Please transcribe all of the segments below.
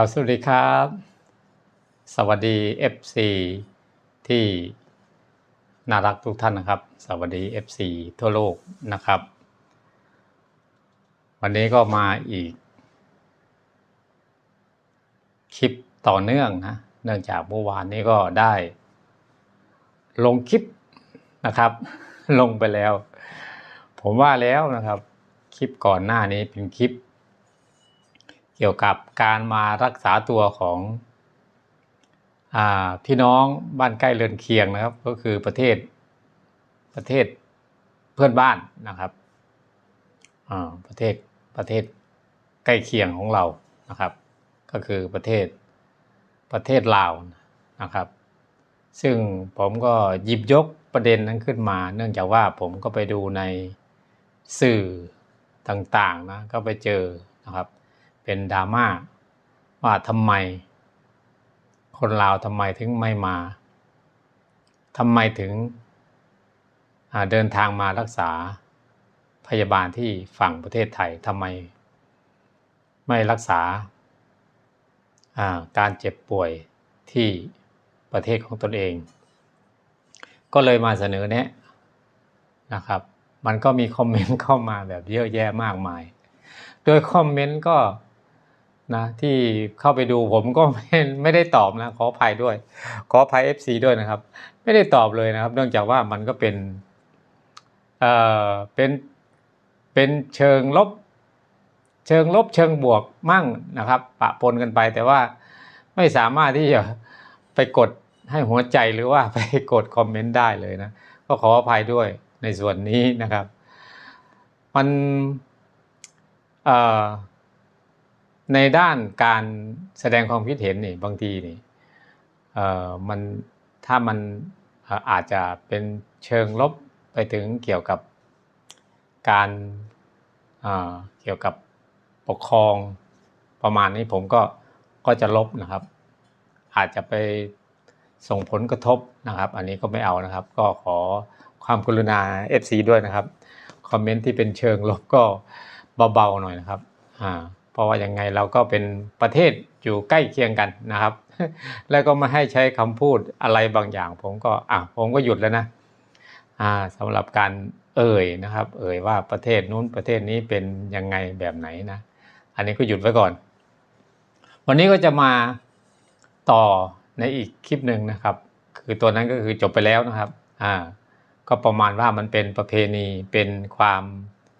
ครับสวัสดีครับ สวัสดี FC ที่น่ารักทุกท่านนะครับ สวัสดี FC ทั่วโลกนะครับ วันนี้ก็มาอีก คลิปต่อเนื่องนะ เนื่องจากเมื่อวานนี้ก็ได้ ลงคลิปนะครับ ลงไปแล้ว ผมว่าแล้วนะครับ คลิปก่อนหน้านี้เป็นคลิป เกี่ยวกับการมารักษาตัวของอพี่น้องบ้านใกล้เรือนเคียงนะครับ ก็คือประเทศประเทศเพื่อนบ้านนะครับอ่าประเทศประเทศใกล้เคียงของเรานะครับ ก็คือประเทศประเทศลาวนะครับ ซึ่งผมก็หยิบยกประเด็นนั้นขึ้นมา เนื่องจากว่าผมก็ไปดูในสื่อต่างๆนะก็ไปเจอนะครับ เป็นดราม่าว่าทำไม คนลาวทำไมถึงไม่มาทำไมถึงเดินทางมารักษาพยาบาลที่ฝั่งประเทศไทยทำไม ไม่รักษาอาการเจ็บป่วยที่ประเทศของตนเอง ก็เลยมาเสนอแนะนะครับ มันก็มีคอมเมนต์เข้ามาแบบเยอะแยะมากมาย โดยคอมเมนต์ก็ นะที่เข้าไปดูผมก็ไม่ไม่ได้ตอบนะขออภัยด้วย ขออภัย FC ด้วยนะครับ ไม่ได้ตอบเลยนะครับ เนื่องจากว่ามันก็เป็นเอ่อเป็นเป็นเชิงลบ เชิงลบเชิงบวกมั่งนะครับ ปะปนกันไปแต่ว่าไม่สามารถที่จะไปกดให้หัวใจหรือว่าไปกดคอมเมนต์ได้เลยนะ ก็ขออภัยด้วยในส่วนนี้นะครับ มันเอ่อ ในด้านการแสดงความคิดเห็นนี่บางทีนี่เอ่อมันถ้ามันอาจจะเป็นเชิงลบไปถึงเกี่ยวกับการเอ่อเกี่ยวกับปกครองประมาณนี้ผมก็ก็จะลบนะครับ อาจจะไปส่งผลกระทบนะครับ อันนี้ก็ไม่เอานะครับ ก็ขอความกรุณา FC ด้วยนะครับ คอมเมนต์ที่เป็นเชิงลบก็เบาๆหน่อยนะครับอ่า ราะว่ายังไงเราก็เป็นประเทศอยู่ใกล้เคียงกันนะครับ แล้วก็ไม่ให้ใช้คำพูดอะไรบางอย่าง ผมก็อะผมก็หยุดแล้วนะอ่าสำหรับการเอ่ยนะครับ เอ่ยว่าประเทศนู้นประเทศนี้เป็นยังไงแบบไหนนะ อันนี้ก็หยุดไว้ก่อน วันนี้ก็จะมาต่อในอีกคลิปหนึ่งนะครับ คือตัวนั้นก็คือจบไปแล้วนะครับอ่าก็ประมาณว่ามันเป็นประเพณีเป็นความ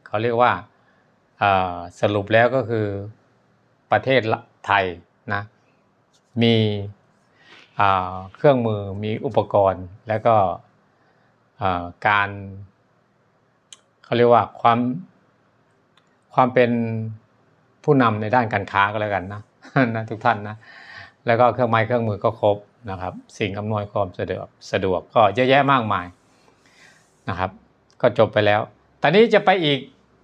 เขาเรียกว่า สรุปแล้วก็คือประเทศไทยนะมีเครื่องมือมีอุปกรณ์ แล้วก็การเขาเรียกว่าความความเป็นผู้นำในด้านการค้าก็แล้วกันนะนะทุกท่านนะแล้วก็เครื่องไม้เครื่องมือก็ครบนะครับ สิ่งอำนวยความสะดวกสะดวกก็เยอะแยะมากมายนะครับ ก็จบไปแล้ว ตอนนี้จะไปอีก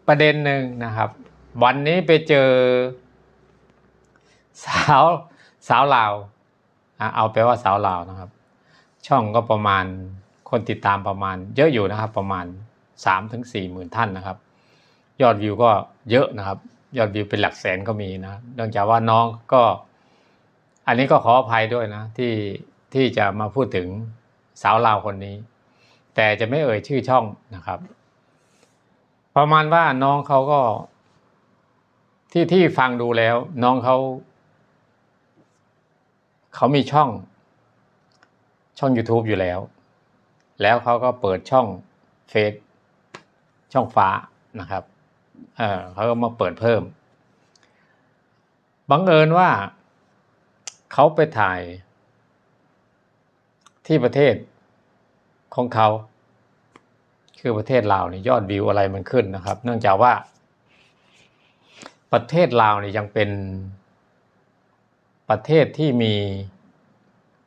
ประเด็นหนึ่งนะครับ วันนี้ไปเจอ สาวสาวลาวเอาไปว่าสาวลาวนะครับ ช่องก็ประมาณคนติดตามประมาณ เยอะอยู่นะครับ ประมาณ3ถึง4หมื่นท่านนะครับ ยอดวิวก็เยอะนะครับ ยอดวิวเป็นหลักแสนก็มีนะเนื่องจากว่าน้องก็ อันนี้ก็ขออภัยด้วยนะที่ที่จะมาพูดถึงสาวลาวคนนี้ แต่จะไม่เอ่ยชื่อช่องนะครับ ประมาณว่าน้องเขาก็ ที่ที่ฟังดูแล้ว น้องเขาเขามีช่อง ช่อง YouTube อยู่แล้ว แล้วเขาก็เปิดช่องเฟซช่องฟ้านะครับเออเขาก็มาเปิดเพิ่ม บังเอิญว่าเขาไปถ่ายที่ประเทศของเขา คือประเทศลาวนี่ยอดวิวอะไรมันขึ้นนะครับ เนื่องจากว่า ประเทศลาวนี่ยังเป็นประเทศที่มี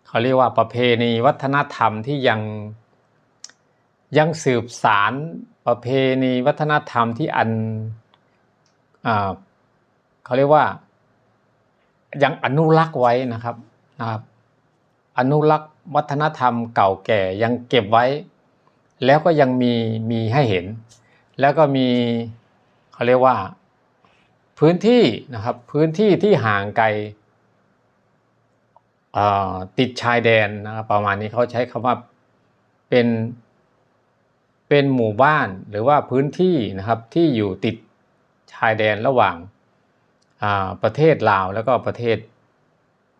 เขาเรียกว่าประเพณีวัฒนธรรมที่ยังยังสืบสารประเพณีวัฒนธรรมที่อันอเขาเรียกว่ายังอนุรักษ์ไว้นะครับนะครับ อนุรักษ์วัฒนธรรมเก่าแก่ยังเก็บไว้ แล้วก็ยังมีมีให้เห็น แล้วก็มีเขาเรียกว่า พื้นที่นะครับพื้นที่ที่ห่างไกลติดชายแดนนะครับประมาณนี้เขาใช้คำว่าเป็นเป็นหมู่บ้านหรือว่าพื้นที่นะครับที่อยู่ติดชายแดนระหว่างาประเทศลาวแล้วก็ประเทศ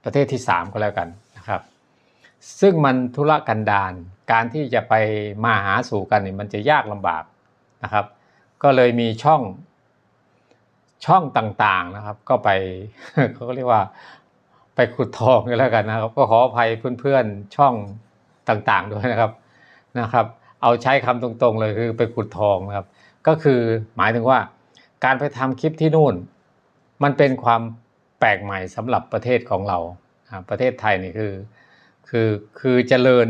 ประเทศที่สามก็แล้วกันนะครับ ซึ่งมันธุรกันดาร การที่จะไปมาหาสู่กันเนี่ยมันจะยากลำบากนะครับ ก็เลยมีช่องช่องต่างๆนะครับ ก็ไปเขาก็เรียกว่าไปขุดทองกันแล้วกันนะครับ ก็ขออภัยเพื่อนๆช่องต่างๆด้วยนะครับนะครับ เอาใช้คำตรงๆเลยคือไปขุดทองนะครับ ก็คือหมายถึงว่า การไปทำคลิปที่นู่น มันเป็นความแปลกใหม่สำหรับประเทศของเราอ่าประเทศไทยนี่คือ คือคือเจริญ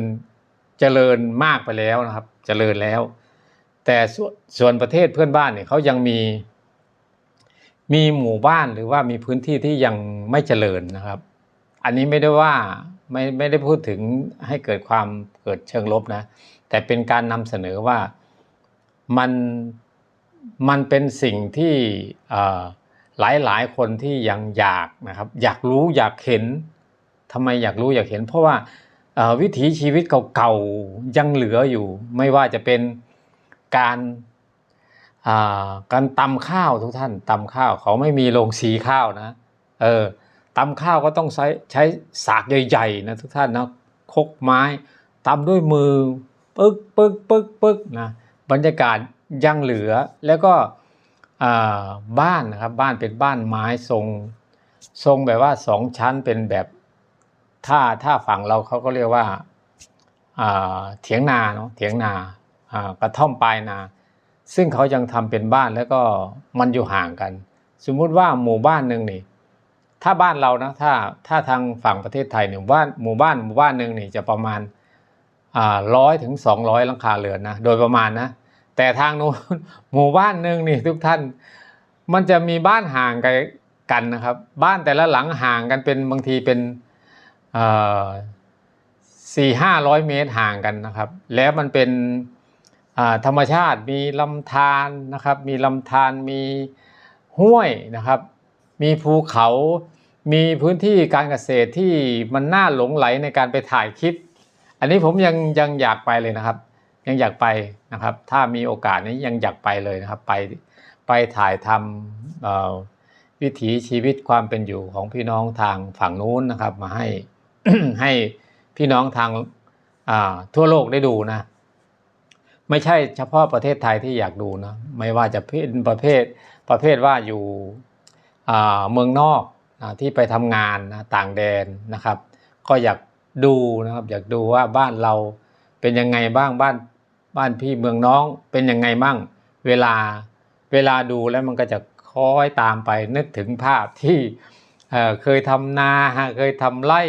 เจริญมากไปแล้วนะครับ เจริญแล้ว แต่ส่วนส่วนประเทศเพื่อนบ้านเนี่ยเขายังมี มีหมู่บ้านหรือว่ามีพื้นที่ที่ยังไม่เจริญนะครับ อันนี้ไม่ได้ว่าไม่ไม่ได้พูดถึงให้เกิดความเกิดเชิงลบนะ แต่เป็นการนำเสนอว่ามันมันเป็นสิ่งที่หลายหลายคนที่ยังอยากนะครับ อยากรู้อยากเห็นทำไมอยากรู้อยากเห็น เพราะว่า วิถีชีวิตเก่าๆยังเหลืออยู่ ไม่ว่าจะเป็นการการตำข้าวทุกท่านตำข้าวเขาไม่มีโรงสีข้าวนะเออตำข้าวก็ต้องใช้ใช้สากใหญ่ๆนะทุกท่านนะคกไม้ตำด้วยมือปึ๊กปึ๊กปึ๊กปึ๊กนะบรรยากาศยังเหลือแล้วก็บ้านนะครับบ้านเป็นบ้านไม้ทรง ทรงแบบว่าสองชั้นเป็นแบบ ถ้าถ้าฝั่งเราเขาก็เรียกว่าเถียงนาเนาะเถียงนากระท่อมปลายนา ซึ่งเขายังทำเป็นบ้านแล้วก็มันอยู่ห่างกัน สมมุติว่าหมู่บ้านหนึ่งนี่ ถ้าบ้านเรานะถ้าถ้าทางฝั่งประเทศไทยเนี่ยบ้านหมู่บ้านหมู่บ้านหนึ่งนี่จะประมาณร้อยถึงสองร้อยหลังคาเรือนนะโดยประมาณนะแต่ทางโน้นหมู่บ้านหนึ่งนี่ทุกท่าน มันจะมีบ้านห่างกันกันนะครับ บ้านแต่ละหลังห่างกันเป็นบางทีเป็น สี่ห้าร้อยเมตรห่างกันนะครับ แล้วมันเป็นอ่าธรรมชาติมีลำธารนะครับ มีลำธารมีห้วยนะครับ มีภูเขา มีพื้นที่การเกษตรที่มันน่าหลงไหลในการไปถ่ายคลิป อันนี้ผมยังยังอยากไปเลยนะครับ ยังอยากไปนะครับ ถ้ามีโอกาสนี้ยังอยากไปเลยนะครับ ไปไปถ่ายทำวิถีชีวิตความเป็นอยู่ของพี่น้องทางฝั่งนู้นนะครับมาให้ ให้พี่น้องทางทั่วโลกได้ดูนะ ไม่ใช่เฉพาะประเทศไทยที่อยากดูนะไม่ว่าจะเป็นประเภทประเภทว่าอยู่เมืองนอกนะที่ไปทำงานนะต่างแดนนะครับ ก็อยากดูนะครับ อยากดูว่าบ้านเราเป็นยังไงบ้างบ้านบ้านพี่เมืองน้องเป็นยังไงบ้างเวลาเวลาดูแล้วมันก็จะคล้อยตามไปนึกถึงภาพที่เเคยทำนาเคยทำไร่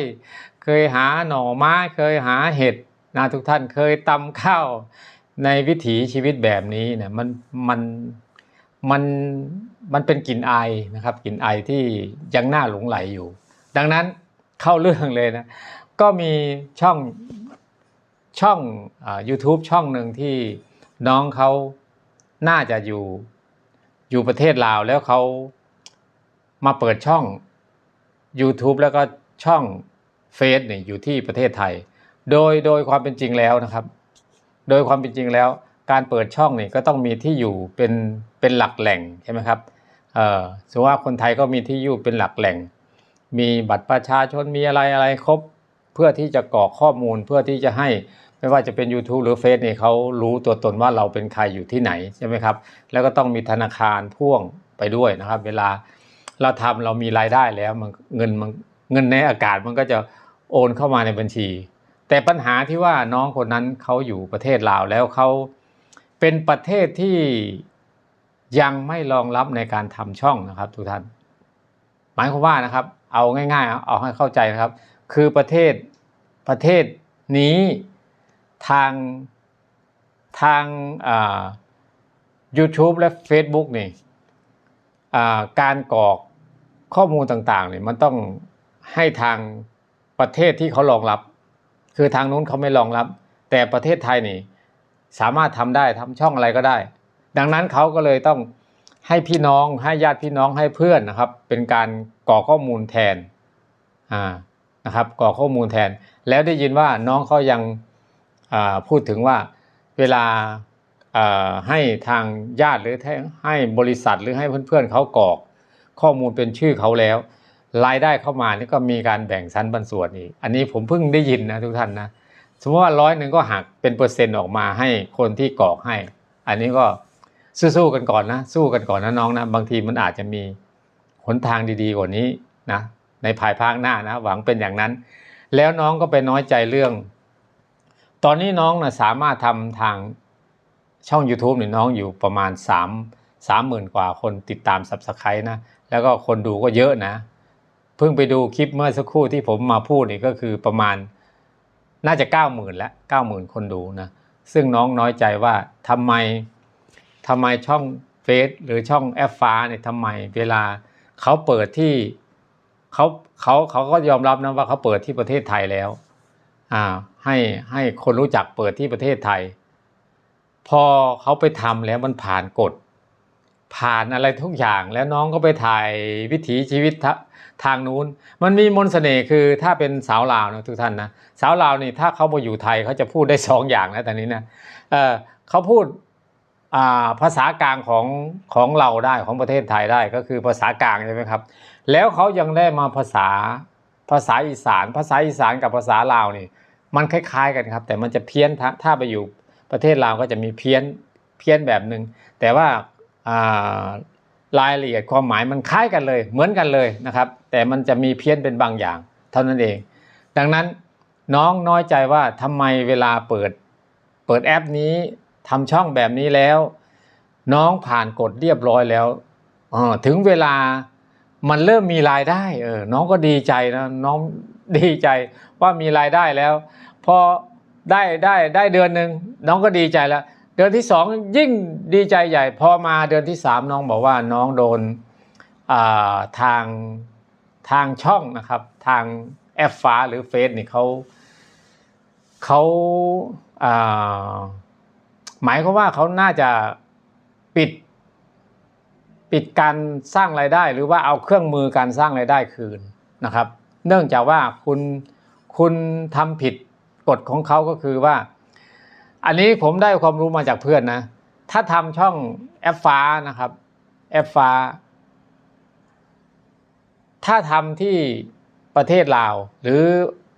เคยหาหน่อไม้เคยหาเห็ดนะทุกท่านเคยตำข้าวในวิถีชีวิตแบบนี้เนี่ยมันมันมันมันเป็นกลิ่นไอายนะครับกลิ่นไอายที่ยังน่าหลงไหลอยู่ ดังนั้นเข้าเรื่องเลยนะก็มีช่องช่องอ่า YouTube ช่องหนึ่งที่น้องเขาน่าจะอยู่อยู่ประเทศลาวแล้วเขามาเปิดช่อง YouTube แล้วก็ช่อง เฟซเนี่ยอยู่ที่ประเทศไทย โดยโดยความเป็นจริงแล้วนะครับ โดยความเป็นจริงแล้ว การเปิดช่องเนี่ยก็ต้องมีที่อยู่เป็นเป็นหลักแหล่งใช่ไหมครับเอ่อสมมติว่าคนไทยก็มีที่อยู่เป็นหลักแหล่ง มีบัตรประชาชนมีอะไรอะไรครบ เพื่อที่จะกรอกข้อมูลเพื่อที่จะให้ไม่ว่าจะเป็น YouTube หรือเฟซเนี่ยเขารู้ตัวตนว่าเราเป็นใครอยู่ที่ไหนใช่ไหมครับ แล้วก็ต้องมีธนาคารพ่วงไปด้วยนะครับ เวลาเราทำเรามีรายได้แล้วมันเงินมันเงินในอากาศมันก็จะ โอนเข้ามาในบัญชี แต่ปัญหาที่ว่าน้องคนนั้นเขาอยู่ประเทศลาวแล้วเขาเป็นประเทศที่ยังไม่รองรับในการทำช่องนะครับทุกท่าน หมายความว่านะครับ เอาง่ายๆ เอาให้เข้าใจนะครับ คือประเทศประเทศนี้ทางทางอ่า YouTube และ Facebook นี่การกรอกข้อมูลต่างๆเนี่ยมันต้องให้ทาง ประเทศที่เขารองรับ คือทางนู้นเขาไม่รองรับ แต่ประเทศไทยนี่สามารถทำได้ทำช่องอะไรก็ได้ ดังนั้นเขาก็เลยต้องให้พี่น้องให้ญาติพี่น้องให้เพื่อนนะครับ เป็นการกรอข้อมูลแทนอ่านะครับกรอข้อมูลแทน แล้วได้ยินว่าน้องเขายังพูดถึงว่าเวลาอ่าให้ทางญาติหรือให้บริษัทหรือให้เพื่อนๆเขากรอกข้อมูลเป็นชื่อเขาแล้ว รายได้เข้ามานี่ก็มีการแบ่งชั้นบรรส่วนอีก อันนี้ผมเพิ่งได้ยินนะทุกท่านนะสมมติว่าร้อยหนึ่งก็หักเป็นเปอร์เซ็นต์ออกมาให้คนที่กรอกให้ อันนี้ก็สู้ๆกันก่อนนะ สู้กันก่อนนะน้องนะ บางทีมันอาจจะมีหนทางดีๆกว่านี้นะในภายภาคหน้านะ หวังเป็นอย่างนั้น แล้วน้องก็ไปน้อยใจเรื่อง ตอนนี้น้องนะสามารถทำทางช่อง YouTube เนี่ยน้องอยู่ประมาณ 3 3หมื่นกว่าคนติดตาม Subscribe นะ แล้วก็คนดูก็เยอะนะ เพิ่งไปดูคลิปเมื่อสักครู่ที่ผมมาพูดนี่ก็คือประมาณน่าจะ 9 0,000แล้ว90,000คนดูนะ ซึ่งน้องน้อยใจว่าทำไมทำไมช่องเฟซหรือช่องแอปฟ้าเนี่ยทำไมเวลาเขาเปิดที่เขาเขาเขาก็ยอมรับนะว่าเขาเปิดที่ประเทศไทยแล้วอ่าให้ให้คนรู้จักเปิดที่ประเทศไทย พอเขาไปทำแล้วมันผ่านกฎ ผ่านอะไรทุกอย่างแล้วน้องก็ไปถ่ายวิถีชีวิตททางนู้น มันมีมนต์เสน่ห์คือถ้าเป็นสาวลาวนะทุกท่านนะสาวลาวนี่ถ้าเขามาอยู่ไทยเขาจะพูดได้สองอย่างนะตอนนี้นะเเขาพูดาภาษากลางของของเราได้ของประเทศไทยได้ก็คือภาษากลางใช่ไหมครับ แล้วเขายังได้มาภาษาภาษาอีสาน ภาษาอีสานกับภาษาลาวนี่ มันคล้ายๆกันครับ แต่มันจะเพี้ยนถ้าไปอยู่ประเทศลาวก็จะมีเพี้ยนเพี้ยนแบบหนึ่งแต่ว่า รายละเอียดความหมายมันคล้ายกันเลย เหมือนกันเลยนะครับ แต่มันจะมีเพี้ยนเป็นบางอย่าง เท่านั้นเอง ดังนั้นน้องน้อยใจว่าทำไมเวลาเปิด เปิดแอปนี้ทำช่องแบบนี้แล้ว น้องผ่านกฎเรียบร้อยแล้วเออถึงเวลามันเริ่มมีรายได้เออน้องก็ดีใจนะน้องดีใจว่ามีรายได้แล้วพอได้ได้ได้เดือนหนึ่งน้องก็ดีใจแล้ว เดือนที่สองยิ่งดีใจใหญ่ พอมาเดือนที่สามน้องบอกว่าน้องโดนาทางทางช่องนะครับ ทางแอปฟ้าหรือเฟซนี่เขาเขาาหมายความว่าเขาน่าจะปิดปิดการสร้างรายได้ หรือว่าเอาเครื่องมือการสร้างรายได้คืนนะครับ เนื่องจากว่าคุณคุณทำผิดกฎของเขาก็คือว่า อันนี้ผมได้ความรู้มาจากเพื่อนนะ ถ้าทำช่องแอปฟ้านะครับ แอปฟ้า ถ้าทำที่ประเทศลาว หรือ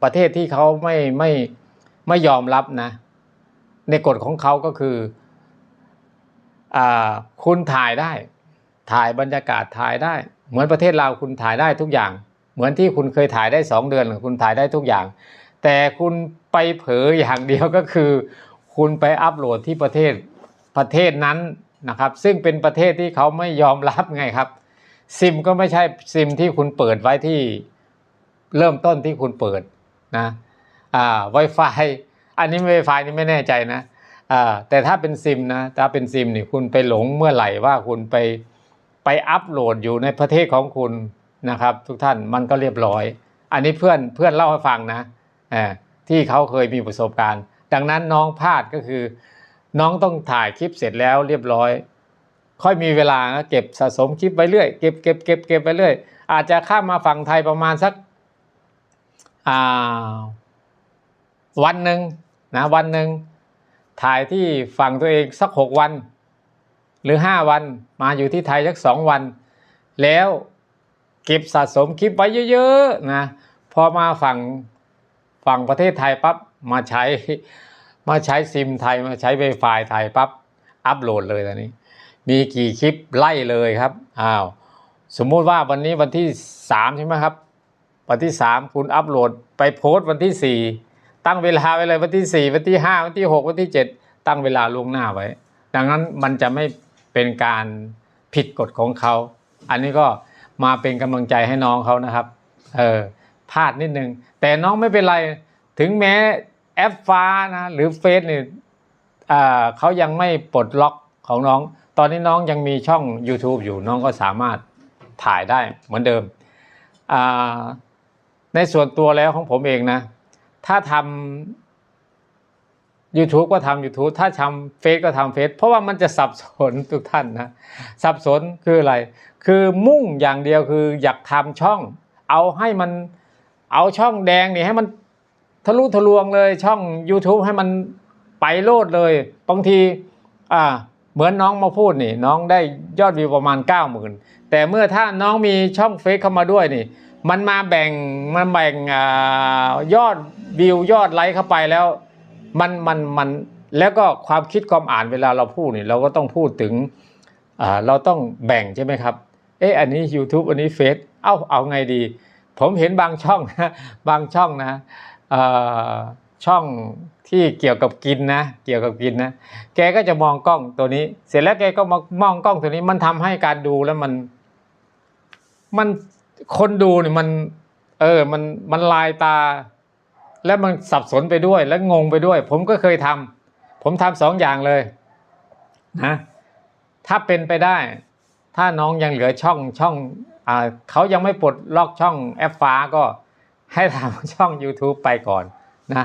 ประเทศที่เขาไม่ไม่ไม่ยอมรับนะ ในกฎของเขาก็คืออคุณถ่ายได้ ถ่ายบรรยากาศถ่ายได้ เหมือนประเทศลาวคุณถ่ายได้ทุกอย่าง เหมือนที่คุณเคยถ่ายได้สองเดือนคุณถ่ายได้ทุกอย่าง แต่คุณไปเผลออย่างเดียวก็คือ คุณไปอัปโหลดที่ประเทศประเทศนั้นนะครับ ซึ่งเป็นประเทศที่เขาไม่ยอมรับไงครับ ซิมก็ไม่ใช่ซิมที่คุณเปิดไว้ที่เริ่มต้นที่คุณเปิดนะอ่า Wi-Fi อันนี้ Wi-Fi นี่ไม่แน่ใจนะอ่าแต่ถ้าเป็นซิมนะถ้าเป็นซิมนี่คุณไปหลงเมื่อไหร่ว่าคุณไปไปอัปโหลดอยู่ในประเทศของคุณนะครับ ทุกท่านมันก็เรียบร้อย อันนี้เพื่อนเพื่อนเล่าให้ฟังนะอ่าที่เขาเคยมีประสบการณ์ ดังนั้นน้องพลาดก็คือ น้องต้องถ่ายคลิปเสร็จแล้วเรียบร้อย ค่อยมีเวลาเก็บสะสมคลิปไปเรื่อยเก็บเก็บเก็บเก็บไปเรื่อย อาจจะข้ามมาฝั่งไทยประมาณสักวันหนึ่งนะวันหนึ่งถ่ายที่ฝั่งตัวเองสักหกวัน หรือห้าวันมาอยู่ที่ไทยสักสองวัน แล้วเก็บสะสมคลิปไว้เยอะๆนะพอมาฝั่ง ฝั่งประเทศไทยปั๊บมาใช้มาใช้ซิมไทยมาใช้ไวไฟไทยปั๊บอัปโหลดเลยตอนนี้ มีกี่คลิปไล่เลยครับอ้าวสมมุติว่าวันนี้วันที่สามใช่ไหมครับ วันที่สามคุณอัปโหลดไปโพสต์วันที่สี่ตั้งเวลาไว้เลยวันที่สี่วันที่ห้าวันที่หกวันที่เจ็ดตั้งเวลาล่วงหน้าไว้ ดังนั้นมันจะไม่เป็นการผิดกฎของเขา อันนี้ก็มาเป็นกำลังใจให้น้องเขานะครับ เออพลาดนิดนึง แต่น้องไม่เป็นไร ถึงแม้แอปฟ้านะหรือเฟซเนี่ยเขายังไม่ปลดล็อกของน้อง ตอนนี้น้องยังมีช่อง YouTube อยู่น้องก็สามารถถ่ายได้เหมือนเดิม ในส่วนตัวแล้วของผมเองนะ ถ้าทำ YouTube ก็ทำ YouTube ถ้าทำเฟซก็ทำเฟซเพราะว่ามันจะสับสนทุกท่านนะ สับสนคืออะไร คือมุ่งอย่างเดียวคืออยากทำช่อง เอาให้มัน เอาช่องแดงนี่ให้มันทะลุทะลวงเลยช่อง YouTube ให้มันไปโลดเลยบางทีอ่าเหมือนน้องมาพูดนี่ น้องได้ยอดวิวประมาณ 9 0,000 แต่เมื่อถ้าน้องมีช่องเฟซเข้ามาด้วยนี่ มันมาแบ่งมันแบ่งอยอดวิวยอดไลค์เข้าไปแล้ว มันมันมันแล้วก็ความคิดความอ่านเวลาเราพูดนี่ เราก็ต้องพูดถึงเราต้องแบ่งใช่ไหมครับ เอ๊ะอันนี้ YouTube อันนี้เฟซเอ้าเอาไงดี ผมเห็นบางช่องนะบางช่องนะช่องที่เกี่ยวกับกินนะ เกี่ยวกับกินนะ แกก็จะมองกล้องตัวนี้ เสร็จแล้วแกก็มามองกล้องตัวนี้ มันทำให้การดูแล้วมัน มันคนดูเนี่ยมัน เออ มันมันลายตา แล้วมันสับสนไปด้วย และงงไปด้วย ผมก็เคยทำผมทำสองอย่างเลยนะถ้าเป็นไปได้ ถ้าน้องยังเหลือช่องช่อง เขายังไม่ปลดล็อกช่องแอปฟ้าก็ให้ทำช่อง YouTube ไปก่อนนะ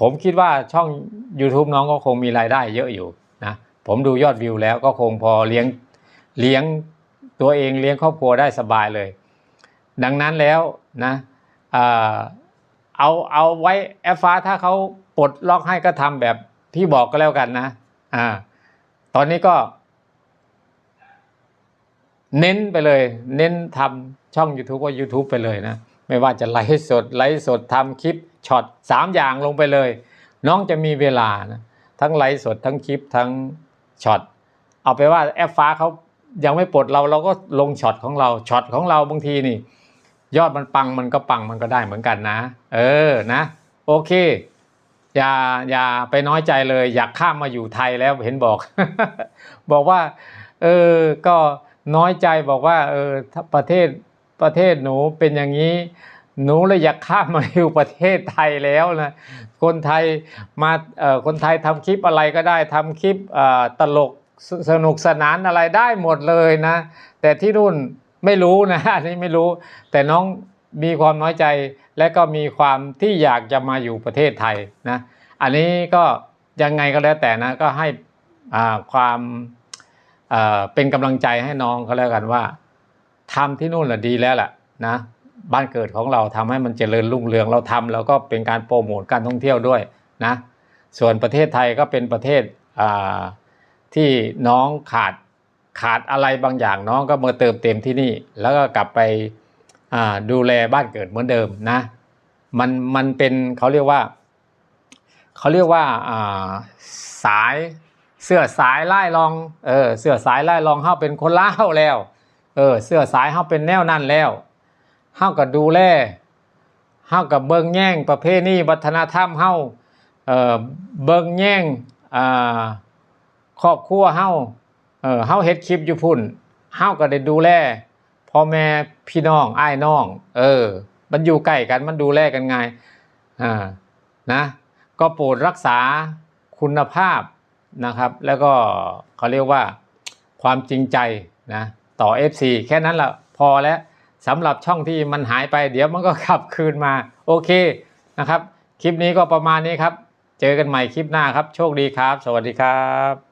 ผมคิดว่าช่อง YouTube น้องก็คงมีรายได้เยอะอยู่นะผมดูยอดวิวแล้วก็คงพอเลี้ยงเลี้ยงตัวเองเลี้ยงครอบครัวได้สบายเลย ดังนั้นแล้วนะเอาเอาไว้แอปฟ้าถ้าเขาปลดล็อกให้ก็ทำแบบที่บอกก็แล้วกันนะอ่าตอนนี้ก็ เน้นไปเลย เน้นทำช่อง YouTube ว่า YouTube ไปเลยนะ ไม่ว่าจะไลฟ์สดไลฟ์สดทำคลิปช็อตสามอย่างลงไปเลย น้องจะมีเวลานะทั้งไลฟ์สดทั้งคลิปทั้งช็อตเอาไปว่าแอปฟ้าเขายังไม่ปลดเราเราก็ลงช็อตของเราช็อตของเราบางทีนี่ ยอดมันปังมันก็ปังมันก็ได้เหมือนกันนะ เออนะ โอเค อย่าอย่าไปน้อยใจเลย อยากข้ามมาอยู่ไทยแล้วเห็นบอก บอกว่า เออก็ น้อยใจบอกว่าเออประเทศประเทศหนูเป็นอย่างนี้ หนูเลยอยากข้ามมาอยู่ประเทศไทยแล้วนะคนไทยมาเอ่อคนไทยทำคลิปอะไรก็ได้ทำคลิปเอ่อตลกสสนุกสนานอะไรได้หมดเลยนะ แต่ที่นู่นไม่รู้นะอันนี้ไม่รู้ แต่น้องมีความน้อยใจและก็มีความที่อยากจะมาอยู่ประเทศไทยนะ อันนี้ก็ยังไงก็แล้วแต่นะก็ให้อ่าความ เป็นกำลังใจให้น้องเขาแล้วกันว่าทำที่นู่นแหละดีแล้วแหละนะบ้านเกิดของเราทำให้มันเจริญรุ่งเรืองเราทำแล้วก็เป็นการโปรโมทการท่องเที่ยวด้วยนะส่วนประเทศไทยก็เป็นประเทศที่น้องขาดขาดอะไรบางอย่างน้องก็มาเติมเต็มที่นี่ แล้วก็กลับไปดูแลบ้านเกิดเหมือนเดิมนะมันมันเป็นเขาเรียกว่าเขาเรียกว่าสาย เสื้อสายไล่ลองเออเสื้อสายไล่ลองเฮาเป็นคนล่าแล้วเออเสื้อสายเฮาเป็นแนวนั่นแล้วเฮาก็ดูแลเฮากับเบิงแย่งประเพณีวัฒนธรรมเฮาเออเบิงแย่งอ่าครอบครัวเฮาเออเฮาเฮ็ดคลิปอยู่พุ่นเฮาก็ได้ดูแลพ่อแม่พี่น้องอ้ายน้อง เออ มันอยู่ใกล้กันมันดูแลกันไงอ่านะ ก็โปรดรักษาคุณภาพ นะครับ แล้วก็เขาเรียกว่าความจริงใจนะต่อ FC แค่นั้นละพอแล้วสำหรับช่องที่มันหายไปเดี๋ยวมันก็กลับคืนมาโอเคนะครับ คลิปนี้ก็ประมาณนี้ครับ เจอกันใหม่คลิปหน้าครับ โชคดีครับ สวัสดีครับ